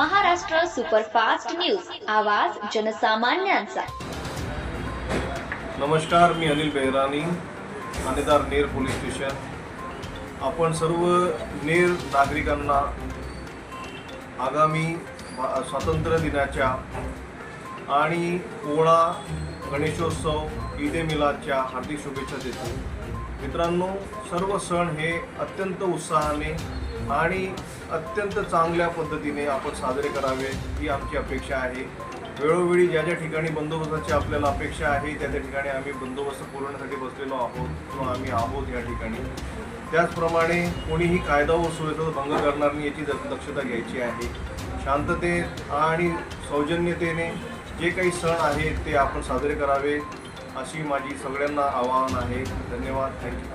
Maharashtra superfast news. आवाज जनसामान्यांचा. नमस्कार मी अनिल बेहरानी ठाणेदार नेर पोलीस स्टेशन. आपण सर्व नेर नागरिकांना आगामी स्वातंत्र्य दिनाच्या आणि पोळा गणेशोत्सव ईद ए मिलादच्या हार्दिक शुभेच्छा देतो. मित्रांनो सर्व सण हे अत्यंत उत्साहाने आणि अत्यंत चांगल्या पद्धतीने आपण साजरे करावे ही आमची अपेक्षा आहे. वेळोवेळी ज्या ज्या ठिकाणी बंदोबस्ताची आपल्याला अपेक्षा आहे त्या त्या ठिकाणी आम्ही बंदोबस्त पुरवण्यासाठी बसलेलो आहोत किंवा आम्ही आहोत या ठिकाणी. त्याचप्रमाणे कोणीही कायदा व सुव्यवस्थेचा भंग करणार नाही याची दक्षता घ्यायची आहे. शांततेत आणि सौजन्यतेने जे काही सण आहेत ते आपण साजरे करावे अशी माझी सगळ्यांना आवाहन आहे. धन्यवाद. थँक्यू